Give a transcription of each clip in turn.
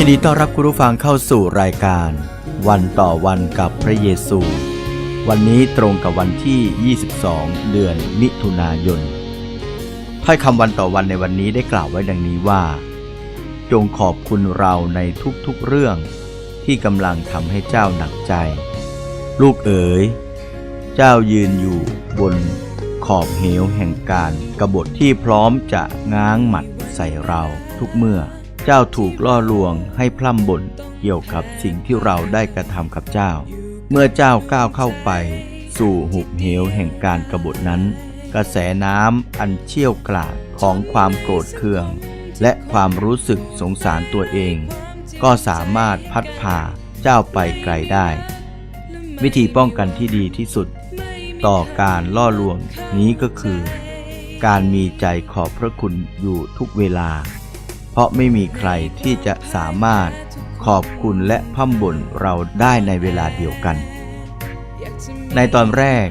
ยินดีต้อนรับคุณผู้ฟังเข้าสู่รายการ วันต่อวันกับพระเยซู วันนี้ตรงกับวันที่ 22 เดือนมิถุนายนถ้อยคำวันต่อวันในวันนี้ได้กล่าวไว้ดังนี้ว่า จงขอบคุณเราในทุกๆเรื่องที่กำลังทำให้เจ้าหนักใจ ลูกเอ๋ย เจ้ายืนอยู่บนขอบเหวแห่งการกบฏที่พร้อมจะง้างหมัดใส่เราทุกเมื่อ เจ้าถูกล่อลวงให้พล่ำบ่นเกี่ยวกับสิ่งที่เราได้กระทำกับเจ้า เมื่อเจ้าก้าวเข้าไป สู่หุบเหวแห่งการกรบฏนั้น กระแสน้ำอันเชี่ยวกราดของความโกรธเคือง และความรู้สึกสงสารตัวเอง ก็สามารถพัดพาเจ้าไปไกลได้ วิธีป้องกันที่ดีที่สุด ต่อการล่อลวงนี้ก็คือ การมีใจขอบพระคุณอยู่ทุกเวลา ราะไม่มีใครที่จะสามารถขอบคุณและพั่มบ่นเราได้ในเวลาเดียวกัน ในตอนแรก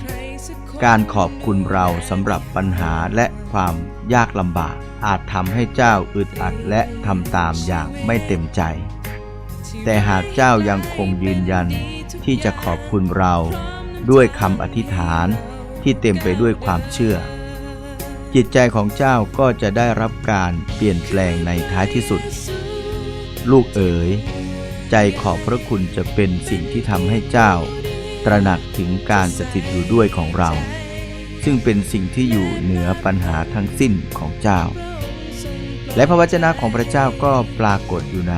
การขอบคุณเราสำหรับปัญหาและความยากลำบาก อาจทำให้เจ้าอึดอัดและทำตามอย่างไม่เต็มใจ แต่หากเจ้ายังคงยืนยันที่จะขอบคุณเราด้วยคำอธิษฐานที่เต็มไปด้วยความเชื่อ จิตใจของเจ้าก็จะได้รับการเปลี่ยนแปลงในท้ายที่สุด ลูกเอ๋ย ใจขอบพระคุณจะเป็นสิ่งที่ทำให้เจ้า ตระหนักถึงการสถิตอยู่ด้วยของเรา ซึ่งเป็นสิ่งที่อยู่เหนือปัญหาทั้งสิ้นของเจ้า และพระวจนะของพระเจ้าก็ปรากฏอยู่ใน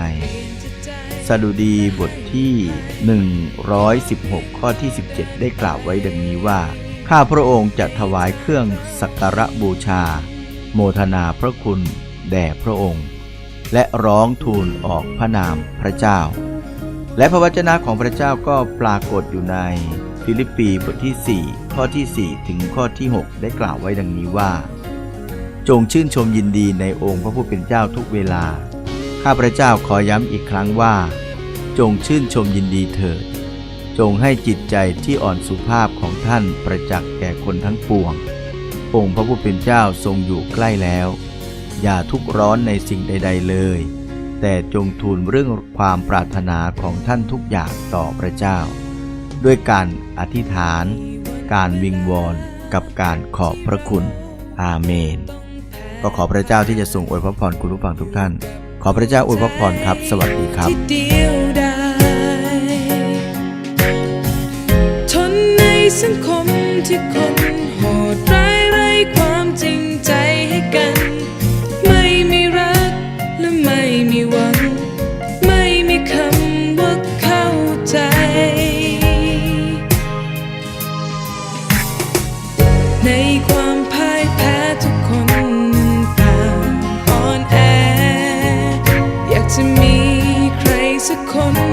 สดุดีบทที่ 116 ข้อที่ 17 ได้กล่าวไว้ดังนี้ว่า ข้าพระองค์จะถวายเครื่องสักการะบูชา โมทนาพระคุณแด่พระองค์ และร้องทูลออกพระนามพระเจ้า และพระวจนะของพระเจ้าก็ปรากฏอยู่ในฟิลิปปีบทที่ 4 ข้อที่ 4 ถึงข้อที่ 6 ได้กล่าวไว้ดังนี้ว่า จงชื่นชมยินดีในองค์พระผู้เป็นเจ้าทุกเวลา ข้าพระเจ้าขอย้ำอีกครั้งว่า จงชื่นชมยินดีเถิด จงให้จิตใจที่อ่อนสุภาพของท่านประจักษ์แก่คนทั้งปวง องค์พระผู้เป็นเจ้าทรงอยู่ใกล้แล้ว อย่าทุกข์ร้อนในสิ่งใด ๆเลย แต่จงทูลเรื่องความปรารถนาของท่านทุกอย่างต่อพระเจ้า ด้วยการอธิษฐาน การวิงวอนกับการขอบพระคุณ อาเมน ก็ขอพระเจ้าที่จะทรงอวยพระพรคุณผู้ฟังทุกท่าน ขอพระเจ้าอวยพระพรครับ สวัสดีครับ สังคมที่คนโหดร้ายไร้ความจริงใจให้กัน ไม่มีรักและไม่มีหวัง ไม่มีคำว่าเข้าใจ ในความพ่ายแพ้ทุกคนนั้นต่างอ่อนแอ อยากจะมีใครสักคน